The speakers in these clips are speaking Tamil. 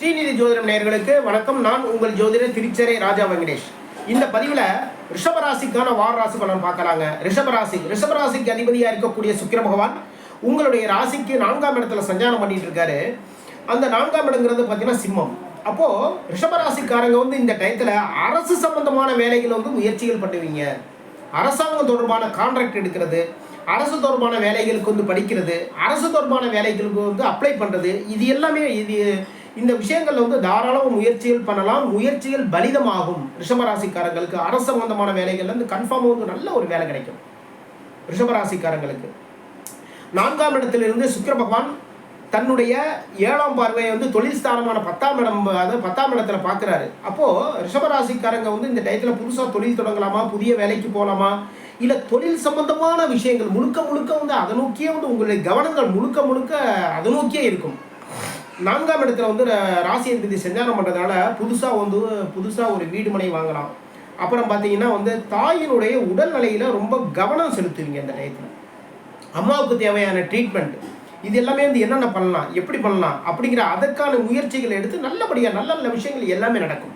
ஸ்ரீநிதி ஜோதிடம் நேர்களுக்கு வணக்கம். நான் உங்கள் ஜோதிடர் திருச்சரை ராஜா வெங்கடேஷ். இந்த பதிவில் ரிஷபராசிக்கான வார ராசி பலன் பார்க்கலாங்க. ரிஷபராசி. ரிஷபராசிக்கு அதிபதியாக இருக்கக்கூடிய சுக்கிர பகவான் உங்களுடைய ராசிக்கு நான்காம் இடத்துல சஞ்சாரம் பண்ணிட்டு இருக்காரு. அந்த நான்காம் இடங்கிறது பார்த்தீங்கன்னா சிம்மம். அப்போது ரிஷபராசிக்காரங்க வந்து இந்த டயத்தில் அரசு சம்பந்தமான வேலைகளை வந்து முயற்சிகள் பண்ணுவீங்க. அரசாங்கம் தொடர்பான கான்ட்ராக்ட் எடுக்கிறது அரசு தொடர்பான வேலைகளுக்கு வந்து படிக்கிறது அரசு தொடர்பான வேலைகளுக்கு வந்து அப்ளை பண்ணுறது இது எல்லாமே இது இந்த விஷயங்களில் வந்து தாராளமாக முயற்சிகள் பண்ணலாம். முயற்சிகள் பலிதமாகும். ரிஷபராசிக்காரங்களுக்கு அரசு சம்பந்தமான வேலைகள்ல இருந்து கன்ஃபார்மாக வந்து நல்ல ஒரு வேலை கிடைக்கும். ரிஷபராசிக்காரங்களுக்கு. நான்காம் இடத்திலிருந்து சுக்கர பகவான் தன்னுடைய ஏழாம் பார்வையை வந்து தொழில் ஸ்தானமான பத்தாம் இடம் அதாவது பத்தாம் இடத்துல பார்க்குறாரு. அப்போது ரிஷபராசிக்காரங்க வந்து இந்த டயத்தில் புதுசாக தொழில் தொடங்கலாமா? புதிய வேலைக்கு போகலாமா இல்லை தொழில் சம்பந்தமான விஷயங்கள் முழுக்க முழுக்க வந்து அதை நோக்கியே வந்து உங்களுடைய கவனங்கள் முழுக்க முழுக்க அதை நோக்கியே இருக்கும். நான்காம் இடத்துல வந்து ராசி அதிபதி சஞ்சாரம் பண்ணுறதுனால புதுசாக வந்து புதுசாக ஒரு வீடு மனை வாங்கலாம். அப்புறம் பார்த்தீங்கன்னா வந்து தாயினுடைய உடல்நிலையில் ரொம்ப கவனம் செலுத்துவீங்க இந்த டயத்தில். அம்மாவுக்கு தேவையான ட்ரீட்மெண்ட் இது எல்லாமே வந்து என்னென்ன பண்ணலாம் எப்படி பண்ணலாம் அப்படிங்கிற அதற்கான முயற்சிகளை எடுத்து நல்லபடியாக நல்ல நல்ல விஷயங்கள் எல்லாமே நடக்கும்.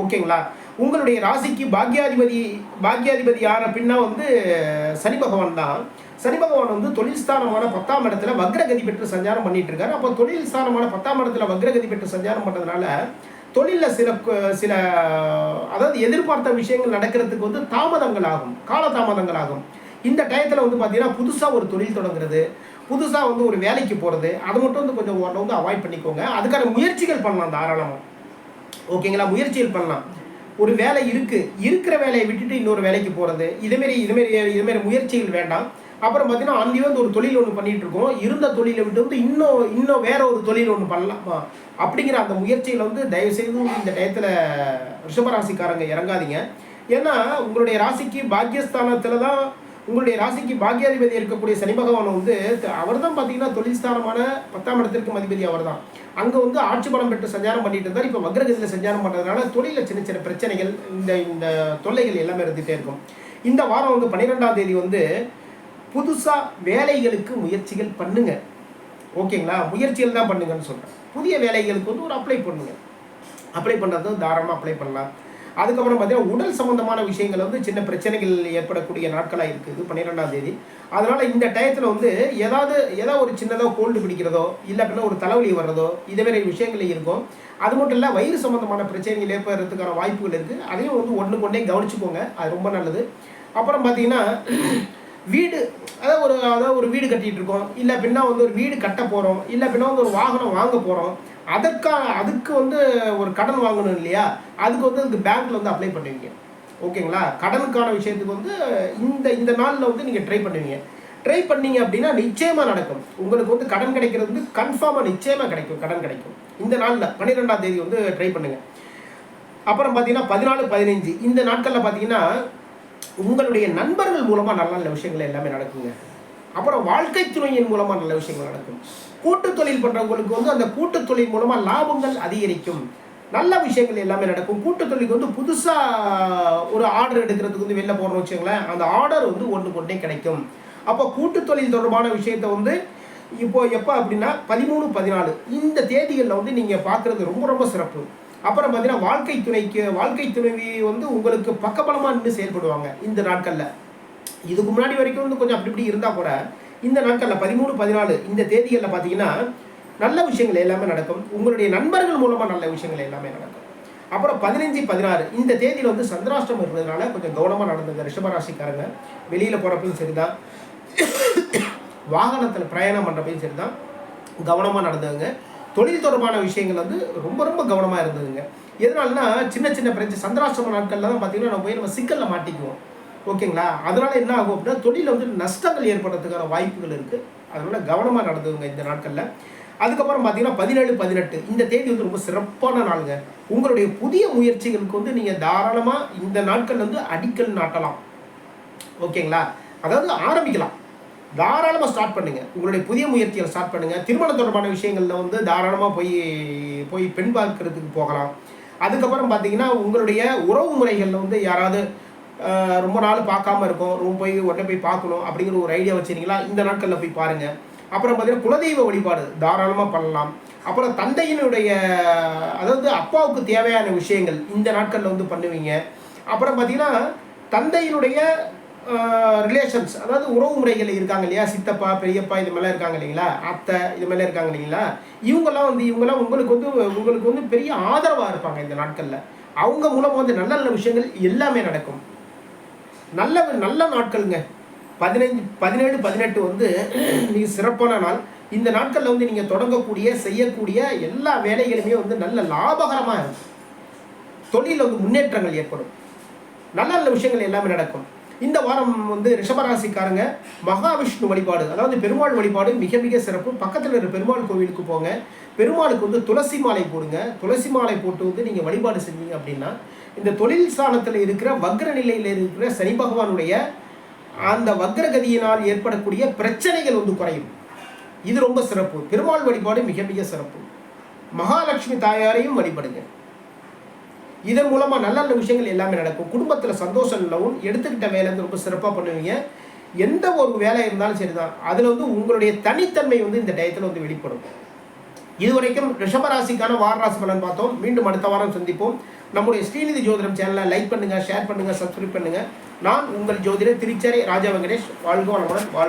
ஓகேங்களா? உங்களுடைய ராசிக்கு பாக்யாதிபதி பாக்யாதிபதி ஆன பின்னா வந்து சனி பகவான் தான். சனி பகவான் வந்து தொழில் ஸ்தானமான பத்தாம் இடத்துல வக்ரகதி பெற்று சஞ்சாரம் பண்ணிட்டு இருக்காரு அப்போ தொழில் ஸ்தானமான பத்தாம் இடத்துல வக்ரகதி பெற்று சஞ்சாரம் பண்ணுறதுனால தொழிலில் சில சில அதாவது எதிர்பார்த்த விஷயங்கள் நடக்கிறதுக்கு வந்து தாமதங்கள் ஆகும் கால தாமதங்கள் ஆகும். இந்த டயத்தில் வந்து பார்த்தீங்கன்னா புதுசாக ஒரு தொழில் தொடங்குறது புதுசாக வந்து ஒரு வேலைக்கு போகிறது அதை மட்டும் வந்து கொஞ்சம் ஓரளவு வந்து அவாய்ட் பண்ணிக்கோங்க. அதுக்கான முயற்சிகள் பண்ணலாம் தாராளமாக ஓகேங்களா? முயற்சிகள் பண்ணலாம். ஒரு வேலை இருக்குது இருக்கிற வேலையை விட்டுட்டு இன்னொரு வேலைக்கு போகிறது இதுமாரி இதுமாரி இதுமாரி முயற்சிகள் வேண்டாம். அப்புறம் பார்த்தீங்கன்னா அங்கே வந்து ஒரு தொழில் ஒன்று பண்ணிகிட்டு இருக்கோம் இருந்த தொழிலை விட்டு வந்து இன்னும் இன்னும் வேற ஒரு தொழில் ஒன்று பண்ணலாம். அப்படிங்கிற அந்த முயற்சியில் வந்து தயவுசெய்து இந்த டயத்தில் ரிஷபராசிக்காரங்க இறங்காதீங்க. ஏன்னா உங்களுடைய ராசிக்கு பாக்கியஸ்தானத்தில் தான் உங்களுடைய ராசிக்கு பாக்கியாதிபதி இருக்கக்கூடிய சனி பகவான் வந்து அவர் தான் பார்த்தீங்கன்னா தொழில் ஸ்தானமான பத்தாம் இடத்திற்கு அதிபதி அவர் தான் அங்கே வந்து ஆட்சி பலம் பெற்று சஞ்சாரம் பண்ணிட்டு இருந்தார். இப்போ வக்ரகதியில் சஞ்சாரம் பண்ணுறதுனால தொழிலில் சின்ன சின்ன பிரச்சனைகள் இந்த இந்த தொல்லைகள் எல்லாமே இருந்துகிட்டே இருக்கும். இந்த வாரம் வந்து பன்னிரெண்டாம் தேதி வந்து புதுசாக வேலைகளுக்கு முயற்சிகள் பண்ணுங்க. ஓகேங்களா? முயற்சிகள் தான் பண்ணுங்கன்னு சொல்கிறேன் புதிய வேலைகளுக்கு வந்து ஒரு அப்ளை பண்ணுங்க. அப்ளை பண்ணுறது தாராளமாக அப்ளை பண்ணலாம். அதுக்கப்புறம் பார்த்தீங்கன்னா உடல் சம்பந்தமான விஷயங்கள் வந்து சின்ன பிரச்சனைகள் ஏற்படக்கூடிய நாட்களாக இருக்குது பன்னிரெண்டாம் தேதி. அதனால் இந்த டயத்தில் வந்து ஏதாவது ஏதாவது ஒரு சின்னதாக கோல்டு பிடிக்கிறதோ இல்லை அப்படின்னா ஒரு தலைவலி வர்றதோ இதே மாதிரி விஷயங்கள் இருக்கும். அது மட்டும் இல்லை வயிறு சம்பந்தமான பிரச்சனைகள் ஏற்படுறதுக்கான வாய்ப்புகள் இருக்குது அதையும் வந்து ஒன்று கொண்டே கவனிச்சுக்கோங்க. அது ரொம்ப நல்லது. அப்புறம் பார்த்தீங்கன்னா வீடு அதாவது ஒரு அதாவது ஒரு வீடு கட்டிகிட்டு இருக்கோம். இல்லை பின்னா வந்து ஒரு வீடு கட்ட போகிறோம் இல்லை பின்னா வந்து ஒரு வாகனம் வாங்க போகிறோம் அதற்கான அதுக்கு வந்து ஒரு கடன் வாங்கணும் இல்லையா? அதுக்கு வந்து அதுக்கு பேங்க்கில் வந்து அப்ளை பண்ணுவீங்க ஓகேங்களா? கடனுக்கான விஷயத்துக்கு வந்து இந்த இந்த நாளில் வந்து நீங்கள் ட்ரை பண்ணுவீங்க. ட்ரை பண்ணீங்க அப்படின்னா நிச்சயமாக நடக்கும். உங்களுக்கு வந்து கடன் கிடைக்கிறது வந்து கன்ஃபார்மாக நிச்சயமாக கிடைக்கும். கடன் கிடைக்கும். இந்த நாளில் பன்னிரெண்டாம் தேதி வந்து ட்ரை பண்ணுங்கள் அப்புறம் பார்த்தீங்கன்னா பதினாலு பதினஞ்சு. இந்த நாட்களில் பார்த்தீங்கன்னா உங்களுடைய நண்பர்கள் மூலமாக நல்ல நல்ல விஷயங்கள் எல்லாமே நடக்குங்க. அப்புறம் வாழ்க்கை துணையின் மூலமாக நல்ல விஷயங்கள் நடக்கும். கூட்டு தொழில் பண்ணுறவங்களுக்கு வந்து அந்த கூட்டு தொழில் மூலமாக லாபங்கள் அதிகரிக்கும். நல்ல விஷயங்கள் எல்லாமே நடக்கும். கூட்டு தொழிலுக்கு வந்து புதுசாக ஒரு ஆர்டர் எடுக்கிறதுக்கு வந்து வெளில போகிறோம் வச்சுங்களேன் அந்த ஆர்டர் வந்து ஒன்று கொண்டே கிடைக்கும். அப்போ கூட்டு தொழில் தொடர்பான விஷயத்தை வந்து இப்போ எப்போ அப்படின்னா பதிமூணு பதினாலு இந்த தேதிகளில் வந்து நீங்கள் பார்க்குறது ரொம்ப ரொம்ப சிறப்பு. அப்புறம் பார்த்தீங்கன்னா வாழ்க்கை துணைக்கு வாழ்க்கை துணைவி வந்து உங்களுக்கு பக்கபலமாக நின்று செயல்படுவாங்க இந்த நாட்களில். இதுக்கு முன்னாடி வரைக்கும் வந்து கொஞ்சம் அப்படி இப்படி இருந்தால் கூட இந்த நாட்களில் பதிமூணு பதினாலு இந்த தேதிகளில் பார்த்தீங்கன்னா நல்ல விஷயங்கள் எல்லாமே நடக்கும். உங்களுடைய நண்பர்கள் மூலமாக நல்ல விஷயங்கள் எல்லாமே நடக்கும். அப்புறம் பதினஞ்சு பதினாறு இந்த தேதியில் வந்து சந்திராஷ்டம் இருந்ததுனால கொஞ்சம் கவனமாக நடந்தது ரிஷபராசிக்காரங்க வெளியில் போகிறப்பையும் சரிதான். வாகனத்தில் பிரயாணம் பண்ணுறப்பையும் சரிதான். கவனமாக நடந்தவங்க தொழில் தொடர்பான விஷயங்கள் வந்து ரொம்ப ரொம்ப கவனமாக இருந்ததுங்க. எதனாலனா சின்ன சின்ன பிரச்சனை சந்திராசிரம நாட்களில் தான் பார்த்தீங்கன்னா நம்ம போய் நம்ம சிக்கலில் மாட்டிக்குவோம். ஓகேங்களா? அதனால் என்ன ஆகும் அப்படின்னா தொழிலில் வந்து நஷ்டங்கள் ஏற்படுறதுக்கான வாய்ப்புகள் இருக்குது அதனால் கவனமாக நடந்துங்க இந்த நாட்களில். அதுக்கப்புறம் பார்த்தீங்கன்னா பதினேழு பதினெட்டு. இந்த தேதி வந்து ரொம்ப சிறப்பான நாளுங்க. உங்களுடைய புதிய முயற்சிகளுக்கு வந்து நீங்கள் தாராளமாக இந்த நாட்கள் வந்து அடிக்கல் நாட்டலாம். ஓகேங்களா? அதாவது ஆரம்பிக்கலாம். தாராளமாக ஸ்டார்ட் பண்ணுங்கள் உங்களுடைய புதிய முயற்சிகளை ஸ்டார்ட் பண்ணுங்கள் திருமணம் தொடர்பான விஷயங்களில் வந்து தாராளமாக போய் போய் பெண் பார்க்கறதுக்கு போகலாம். அதுக்கப்புறம் பார்த்தீங்கன்னா உங்களுடைய உறவு முறைகளில் வந்து யாராவது ரொம்ப நாள் பார்க்காம இருக்கும். ரூம் போய் உடனே போய் பார்க்கணும் அப்படிங்கிற ஒரு ஐடியா வச்சுருங்களா இந்த நாட்களில் போய் பாருங்கள் அப்புறம் பார்த்தீங்கன்னா குலதெய்வ வழிபாடு தாராளமாக பண்ணலாம். அப்புறம் தந்தையினுடைய அதாவது அப்பாவுக்கு தேவையான விஷயங்கள் இந்த நாட்களில் வந்து பண்ணுவீங்க. அப்புறம் பார்த்தீங்கன்னா தந்தையினுடைய ரிலேஷன்ஸ் அதாவது உறவு முறைகள் இருக்காங்க இல்லையா? சித்தப்பா பெரியப்பா இது மாதிரிலாம் இருக்காங்க இல்லைங்களா? அத்தை இது மாதிரிலாம் இருக்காங்க இல்லைங்களா? இவங்கெல்லாம் வந்து இவங்கெல்லாம் உங்களுக்கு வந்து உங்களுக்கு வந்து பெரிய ஆதரவாக இருப்பாங்க இந்த நாட்களில். அவங்க மூலமாக வந்து நல்ல நல்ல விஷயங்கள் எல்லாமே நடக்கும். நல்ல நல்ல நாட்களுங்க. பதினைஞ்சு பதினேழு பதினெட்டு வந்து நீங்கள் சிறப்பான நாள். இந்த நாட்களில் வந்து நீங்கள் தொடங்கக்கூடிய செய்யக்கூடிய எல்லா வேலைகளுமே வந்து நல்ல லாபகரமாக இருக்கும். தொழிலில் வந்து முன்னேற்றங்கள் ஏற்படும். நல்ல நல்ல விஷயங்கள் எல்லாமே நடக்கும். இந்த வாரம் வந்து ரிஷபராசிக்காரங்க மகாவிஷ்ணு வழிபாடு அதாவது பெருமாள் வழிபாடு மிக மிக சிறப்பு. பக்கத்தில் இருக்கிற பெருமாள் கோவிலுக்கு போங்க. பெருமாளுக்கு வந்து துளசி மாலை போடுங்க. துளசி மாலை போட்டு வந்து நீங்கள் வழிபாடு செஞ்சீங்க அப்படின்னா இந்த தொழில் ஸ்தானத்தில் இருக்கிற வக்ர நிலையில் இருக்கிற சனி பகவானுடைய அந்த வக்ரகதியினால் ஏற்படக்கூடிய பிரச்சனைகள் வந்து குறையும். இது ரொம்ப சிறப்பு. பெருமாள் வழிபாடு மிக மிக சிறப்பு. மகாலட்சுமி தாயாரையும் வழிபடுங்க. இதன் மூலமாக நல்ல நல்ல விஷயங்கள் எல்லாமே நடக்கும். குடும்பத்தில் சந்தோஷம் இல்லவும் எடுத்துக்கிட்ட வேலை வந்து ரொம்ப சிறப்பாக பண்ணுவீங்க. எந்த ஒரு வேலை இருந்தாலும் சரிதான். அதில் வந்து உங்களுடைய தனித்தன்மை வந்து இந்த டயத்தில் வந்து வெளிப்படும். இதுவரைக்கும் ரிஷபராசிக்கான வாரராசி பலன் பார்த்தோம். மீண்டும் அடுத்த வாரம் சந்திப்போம். நம்முடைய ஸ்ரீநிதி ஜோதிடம் சேனலை லைக் பண்ணுங்கள் ஷேர் பண்ணுங்கள் சப்ஸ்கிரைப் பண்ணுங்கள் நான் உங்கள் ஜோதிடர் திருச்சரை ராஜா வெங்கடேஷ். வாழ்க வளமுடன் வாழ்